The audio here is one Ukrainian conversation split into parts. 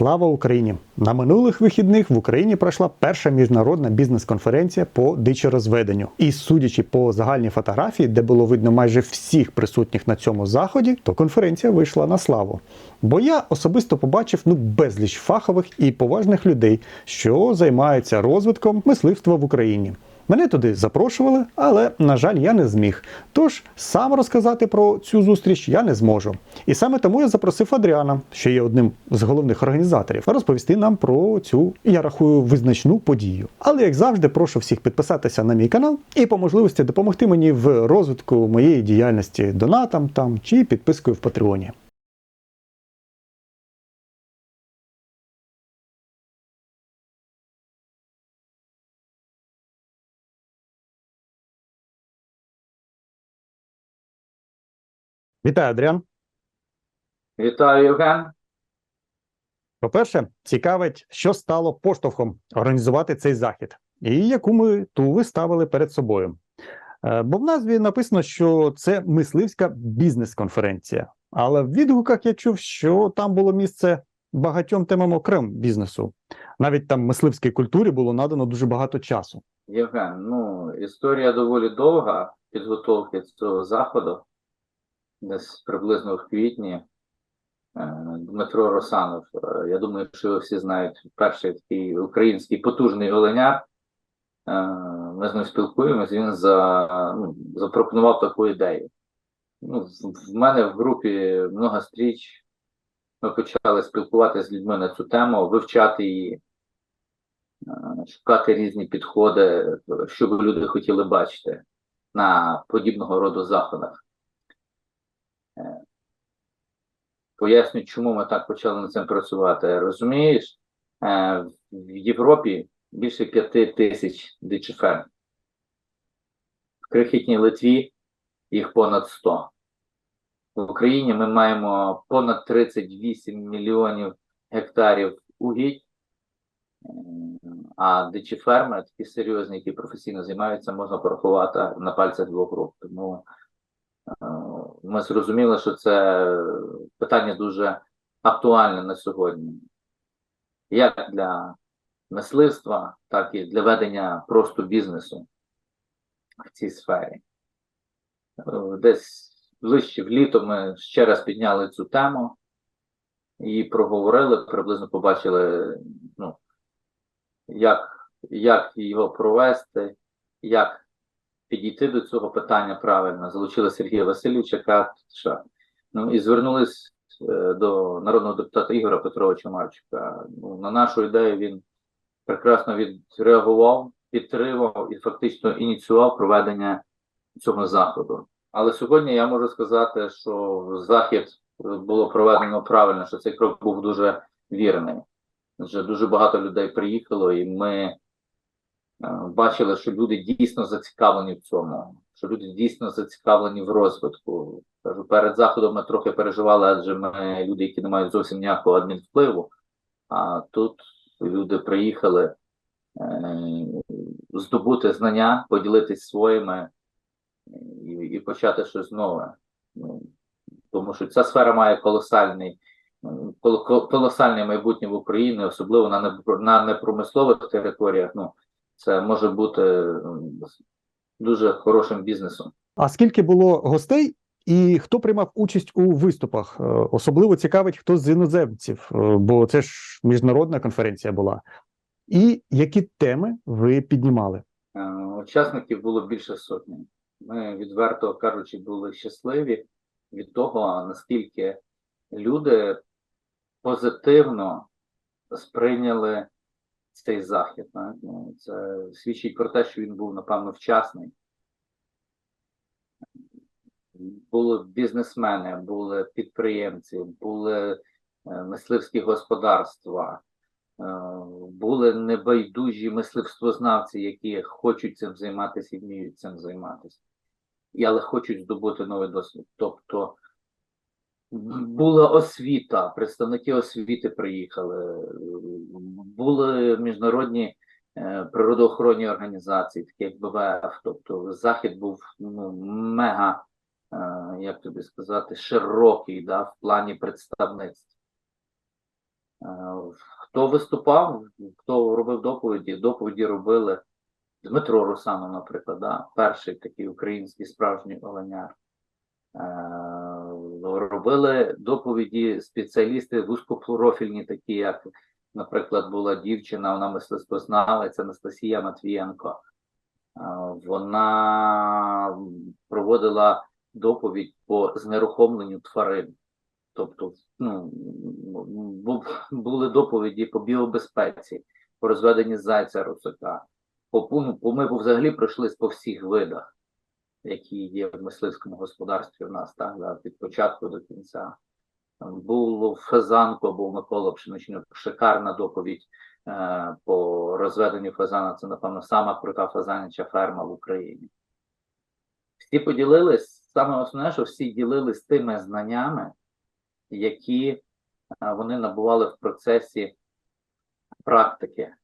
Слава Україні! На минулих вихідних в Україні пройшла перша міжнародна бізнес-конференція по дичорозведенню. І судячи по загальній фотографії, де було видно майже всіх присутніх на цьому заході, то конференція вийшла на славу. Бо я особисто побачив ну безліч фахових і поважних людей, що займаються розвитком мисливства в Україні. Мене туди запрошували, але, на жаль, я не зміг. Тож сам розказати про цю зустріч я не зможу. І саме тому я запросив Адріана, що є одним з головних організаторів, розповісти нам про цю, я рахую, визначну подію. Але як завжди, прошу всіх підписатися на мій канал і по можливості допомогти мені в розвитку моєї діяльності донатом там чи підпискою в Патреоні. Вітаю, Адріан. Вітаю, Євген. По-перше, цікавить, що стало поштовхом організувати цей захід, і яку мету ви ставили перед собою. Е, Бо в назві написано, що це мисливська бізнес-конференція. Але в відгуках я чув, що там було місце багатьом темам окрем бізнесу. Навіть там мисливській культурі було надано дуже багато часу. Євген, ну, історія доволі довга підготовки цього заходу. Десь приблизно в квітні е, Дмитро Росанов, е, я думаю, що всі знають перший такий український потужний оленяр. Е, Ми з ним спілкуємось, він за, ну, запропонував таку ідею. Ну, в- мене в групі много стріч. Ми почали спілкуватися з людьми на цю тему, вивчати її, шукати різні підходи, що би люди хотіли бачити на подібного роду заходах. Е, Поясню, чому ми так почали над цим працювати. Розумієш, е, в Європі більше п'яти тисяч дичиферм. В крихітній Литві їх понад 100. В Україні ми маємо понад 38 мільйонів гектарів угідь, а дичі ферми, такі серйозні, які професійно займаються, можна порахувати на пальцях двох рук. Тому е, ми зрозуміли, що це питання дуже актуальне на сьогодні. Як для мисливства, так і для ведення просто бізнесу в цій сфері. Десь ближче в літо ми ще раз підняли цю тему і проговорили, приблизно побачили, ну, як, як його провести, як підійти до цього питання правильно. Залучили Сергія Васильовича Катша, ну і звернулись е, до народного депутата Ігоря Петровича Марчука. Ну, на нашу ідею він прекрасно відреагував, підтримав і фактично ініціював проведення цього заходу. Але сьогодні я можу сказати, що захід було проведено правильно, що цей крок був дуже вірний. Вже дуже багато людей приїхало, і ми бачили, що люди дійсно зацікавлені в цьому, що люди дійсно зацікавлені в розвитку. Кажу, перед заходом ми трохи переживали, адже ми люди, які не мають зовсім ніякого адмінвпливу. А тут люди приїхали е, здобути знання, поділитись своїми і, і почати щось нове. Ну, тому що ця сфера має колосальний, кол- кол- колосальне майбутнє в Україні, особливо на, на непромислових територіях. Ну, це може бути дуже хорошим бізнесом. А скільки було гостей і хто приймав участь у виступах? Е, Особливо цікавить, хто з іноземців, е, бо це ж міжнародна конференція була. І які теми ви піднімали? Е, Учасників було більше сотні. Ми, відверто кажучи, були щасливі від того, наскільки люди позитивно сприйняли цей захід. так. Ну, Це свідчить про те, що він був, напевно, вчасний. Були бізнесмени, були підприємці, були е, мисливські господарства, е, були небайдужі мисливствознавці, які хочуть цим займатися і вміють цим займатися, і але хочуть здобути новий досвід. Тобто була освіта, представники освіти приїхали, були міжнародні е, природоохоронні організації, такі як БВФ. Тобто захід був ну, мега, е, як тобі сказати, широкий да, в плані представництв. Хто виступав, хто робив доповіді, доповіді робили Дмитро Русанов, наприклад, да, перший такий український справжній оленяр. Робили доповіді спеціалісти вузькопрофільні, такі як, наприклад, була дівчина, вона мистецтвознавець Анастасія Матвієнко. Вона проводила доповідь по знерухомленню тварин. Тобто, ну, були доповіді по біобезпеці, по розведенні зайця русака. По, ну, по ми взагалі пройшлись по всіх видах, які є в мисливському господарстві в нас, так, від початку до кінця. Було фазанко, був Микола Пшеничник, шикарна доповідь е, по розведенню фазана. Це, напевно, сама крута фазаняча ферма в Україні. Всі поділились, саме основне, що всі ділились тими знаннями, які е, вони набували в процесі практики, е,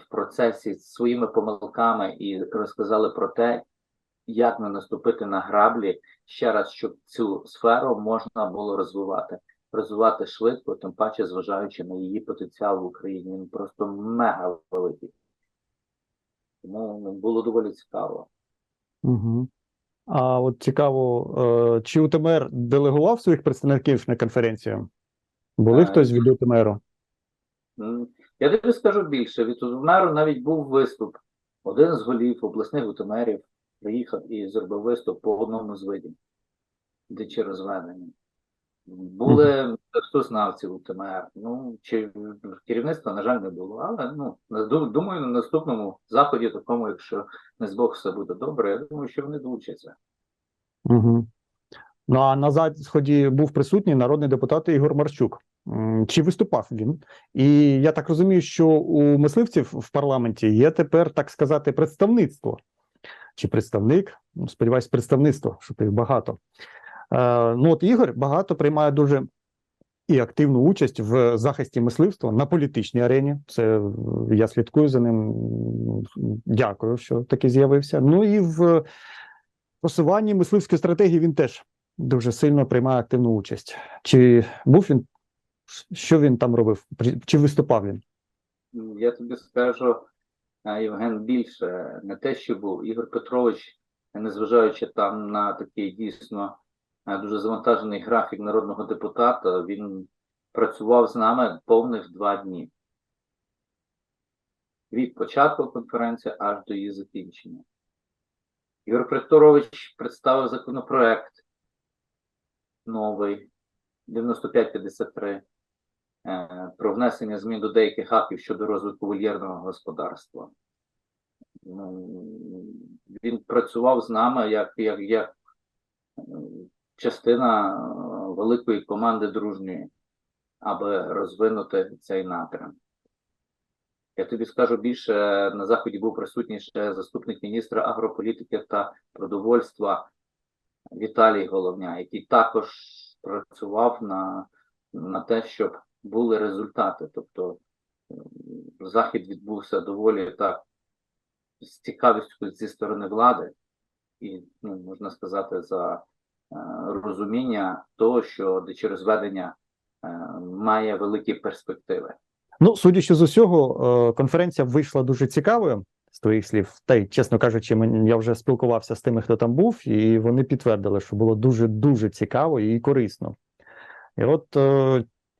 в процесі своїми помилками і розказали про те, як не наступити на граблі ще раз, щоб цю сферу можна було розвивати. Розвивати швидко, тим паче, зважаючи на її потенціал в Україні. Він просто мега великий. Тому ну, було доволі цікаво. Угу. А от цікаво, е, чи УТМР делегував своїх представників на конференцію? Були Е, хтось від УТМРу? Я тобі скажу більше. Від УТМРу навіть був виступ. Один з голів обласних УТМРів приїхав і зробив виступ по одному з видів дичі розведення. Були хтознавці УТМР. Ну, чи керівництва, на жаль, не було. Але ну, думаю, на наступному заході, такому, якщо не з Бог все буде добре, я думаю, що вони долучаться. Угу. Ну а на заході був присутній народний депутат Ігор Марчук. М, Чи виступав він? І я так розумію, що у мисливців в парламенті є тепер, так сказати, представництво. Чи представник? Ну, Сподіваюсь, представництво, що їх багато. Е, ну от Ігор багато приймає дуже і активну участь в захисті мисливства на політичній арені. Це е, я слідкую за ним. Дякую, що таки з'явився. Ну і в просуванні мисливської стратегії він теж дуже сильно приймає активну участь. Чи був він? Що він там робив? Чи виступав він? Я тобі скажу, Євген, більше не те, що був. Ігор Петрович, незважаючи там на такий дійсно дуже завантажений графік народного депутата, він працював з нами повних два дні. Від початку конференції аж до її закінчення. Ігор Петрович представив законопроект новий 9553 е, про внесення змін до деяких актів щодо розвитку вольєрного господарства. Ну, Він працював з нами як, як, як е, частина е, великої команди дружньої, аби розвинути цей напрям. Я тобі скажу більше, на заході був присутній ще заступник міністра агрополітики та продовольства Віталій Головня, який також працював на, на те, щоб були результати. Тобто захід відбувся доволі так з цікавістю зі сторони влади, і ну, можна сказати, за е, розуміння того, що дичерозведення е, має великі перспективи. Ну, судячи з усього, е, конференція вийшла дуже цікавою з твоїх слів. Та й, чесно кажучи, я вже спілкувався з тими, хто там був, і вони підтвердили, що було дуже дуже цікаво і корисно. І от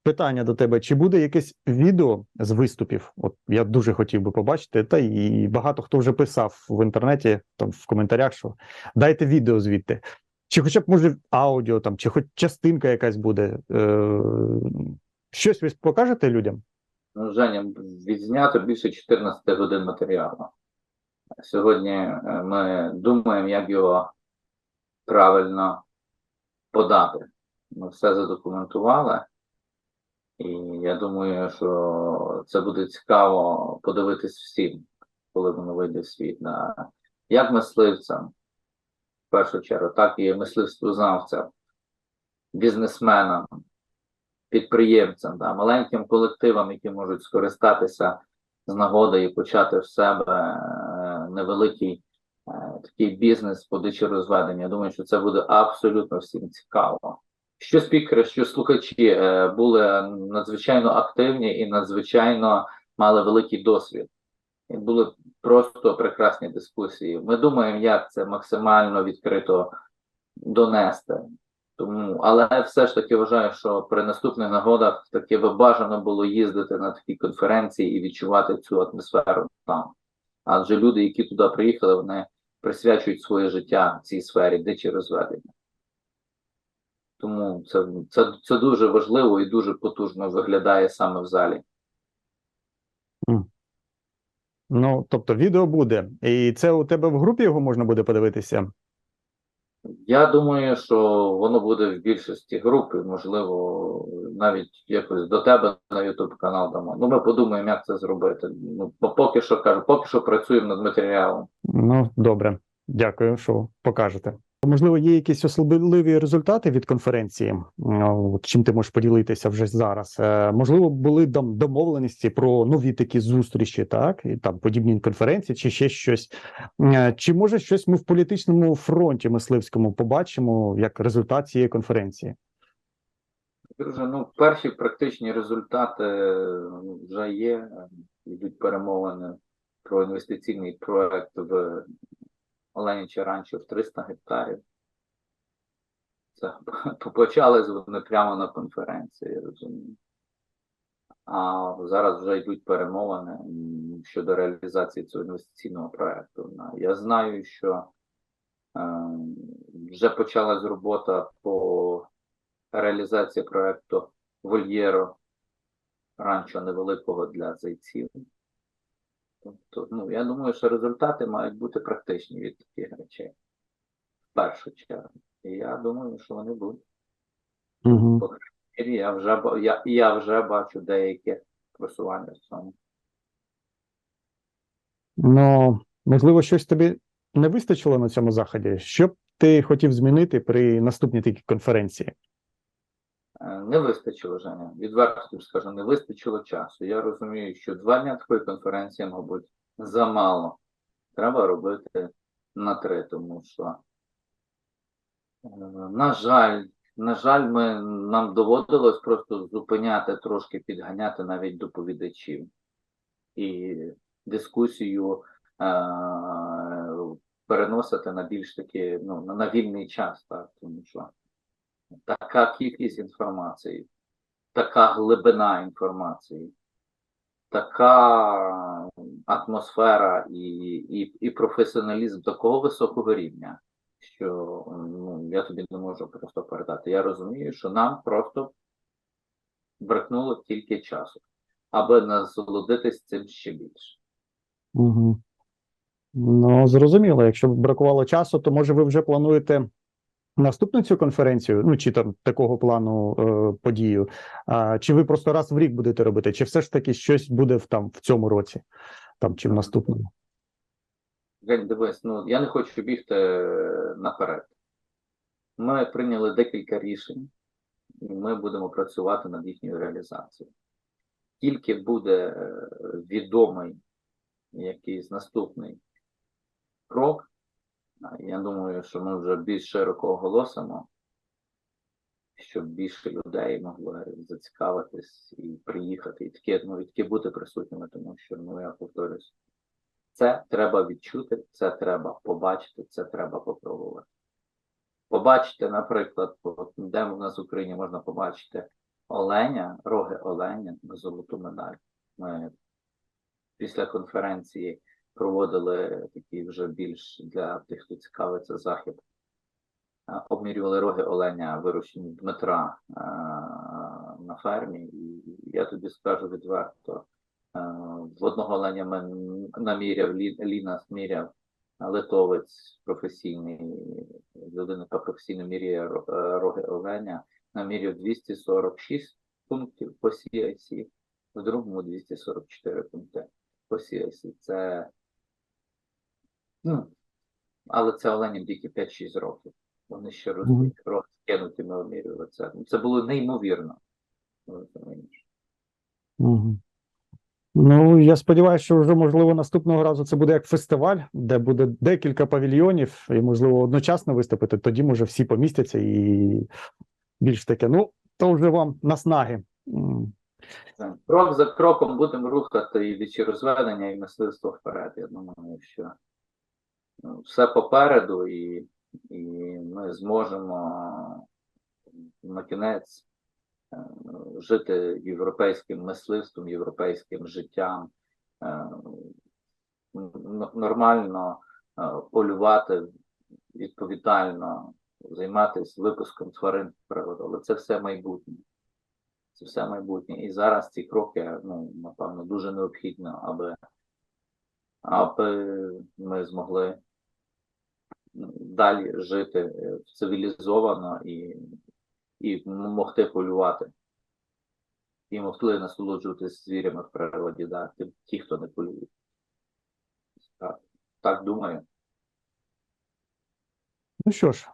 питання до тебе: чи буде якесь відео з виступів? От я дуже хотів би побачити, та і багато хто вже писав в інтернеті, там в коментарях, що дайте відео звідти. Чи хоча б може аудіо там, чи хоч частинка якась буде. Е, щось ви покажете людям? Ну, Женя, відзнято більше 14 годин матеріалу. Сьогодні е, ми думаємо, як його правильно подати. Ми все задокументували, і я думаю, що це буде цікаво подивитись всім, коли воно вийде в світ. На як мисливцям, в першу чергу, так і мисливствознавцям, бізнесменам, підприємцям, да, маленьким колективам, які можуть скористатися з нагоди і почати в себе е, невеликий е, такий бізнес по дичі розведення. Я думаю, що це буде абсолютно всім цікаво. Що спікери, що слухачі е, були надзвичайно активні і надзвичайно мали великий досвід. Були просто прекрасні дискусії. Ми думаємо, як це максимально відкрито донести. Тому, але все ж таки вважаю, що при наступних нагодах таки би бажано було їздити на такі конференції і відчувати цю атмосферу там. Адже люди, які туди приїхали, вони присвячують своє життя цій сфері дичі розведення. Тому це, це, це дуже важливо і дуже потужно виглядає саме в залі. Ну, тобто, відео буде, і це у тебе в групі його можна буде подивитися. Я думаю, що воно буде в більшості груп, і, можливо, навіть якось до тебе на YouTube канал дамо. Ну, ми подумаємо, як це зробити. Ну, поки що кажу, поки що працюємо над матеріалом. Ну, добре, дякую, що покажете. Можливо, є якісь особливі результати від конференції, Ну, чим ти можеш поділитися вже зараз. Е, Можливо, були домовленості про нові такі зустрічі, так і там подібні конференції, чи ще щось. Е, Чи може щось ми в політичному фронті мисливському побачимо як результат цієї конференції? Ну перші практичні результати вже є. Е, Йдуть перемовини про інвестиційний проект в Ранчо в 300 гектарів. Це почались вони прямо на конференції, я розумію. А зараз вже йдуть перемовини щодо реалізації цього інвестиційного проекту. На- Я знаю, що е, вже почалась робота по реалізації проекту вольєру ранчо невеликого для зайців. Тобто, ну, я думаю, що результати мають бути практичні від таких речей. В першу чергу. І я думаю, що вони будуть. Угу. І Я вже, я, я вже бачу деяке просування в цьому. Ну, можливо, щось тобі не вистачило на цьому заході. Що б ти хотів змінити при наступній такій конференції? Е, Не вистачило, Женя. Відверто скажу, не вистачило часу. Я розумію, що два дня такої конференції, мабуть, замало. Треба робити на три, тому що, е, на жаль, на жаль, ми, нам доводилось просто зупиняти, трошки підганяти навіть доповідачів. І дискусію е, переносити на більш таки, ну, на вільний час, так, тому що така кількість інформації, така глибина інформації, така атмосфера і, і, і професіоналізм такого високого рівня, що ну, я тобі не можу просто передати. Я розумію, що нам просто бракнуло тільки часу, аби насолодитись цим ще більше. Угу. Ну, зрозуміло. Якщо б бракувало часу, то може ви вже плануєте наступну цю конференцію, ну чи там такого плану е, подію, а, чи ви просто раз в рік будете робити, чи все ж таки щось буде в там в цьому році, там чи в наступному? Жень, дивись, ну я не хочу бігти е, наперед. Ми прийняли декілька рішень, і ми будемо працювати над їхньою реалізацією. Тільки буде е, відомий якийсь наступний крок, я думаю, що ми вже більш широко оголосимо, щоб більше людей могли зацікавитись і приїхати, і таке, ну, і таке бути присутніми, тому що, ну, я повторюсь, це треба відчути, це треба побачити, це треба попробувати. Побачити, наприклад, де в нас в Україні можна побачити оленя, роги оленя на золоту медаль. Ми після конференції проводили такий вже більш для тих, хто цікавиться захід. Обмірювали роги оленя, вирощені Дмитра е, на фермі, і я тобі скажу відверто, Е, В одного оленя ми наміряв, Лі- Ліна зміряв, е, литовець професійний, людина, яка професійно міряє е, роги оленя, наміряв 246 пунктів по CIC, в другому 244 пункти по CIC. Це, ну, але це оленям тільки 5-6 років. Вони ще ростуть, роги скинуті ми обмірювали це. Було неймовірно. Угу. Ну, я сподіваюся, що вже можливо наступного разу це буде як фестиваль, де буде декілька павільйонів, і можливо одночасно виступити. Тоді може всі помістяться і більш таке. Ну, то вже вам наснаги. Крок за кроком будемо рухати і дичі розведення, і мисливство вперед. Я думаю, що ну, все попереду, і, і ми зможемо на кінець е, жити європейським мисливством, європейським життям, е, нормально е, полювати відповідально, займатися випуском тварин в природу. Але це все майбутнє. Це все майбутнє. І зараз ці кроки, ну, напевно, дуже необхідно, аби, аби ми змогли ну, далі жити е, цивілізовано і, і могти полювати. І могли насолоджуватися звірями в природі, да, ті- хто не полює. Так, так думаю. Ну що ж,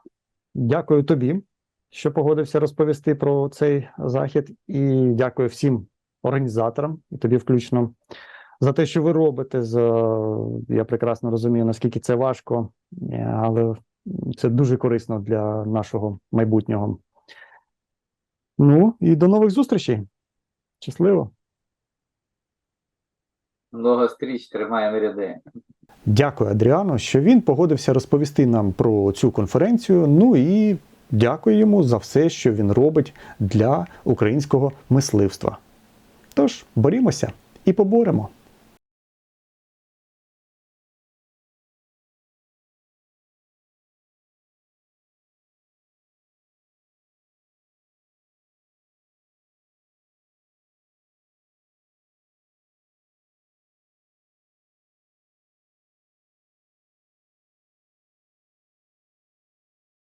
дякую тобі, що погодився розповісти про цей захід, і дякую всім організаторам, і тобі включно, за те, що ви робите. З, я прекрасно розумію, наскільки це важко, е, але це дуже корисно для нашого майбутнього. Ну і до нових зустрічей. Щасливо! Много стріч тримаємо ряди. Дякую Адріану, що він погодився розповісти нам про цю конференцію. Ну і дякую йому за все, що він робить для українського мисливства. Тож борімося і поборемо.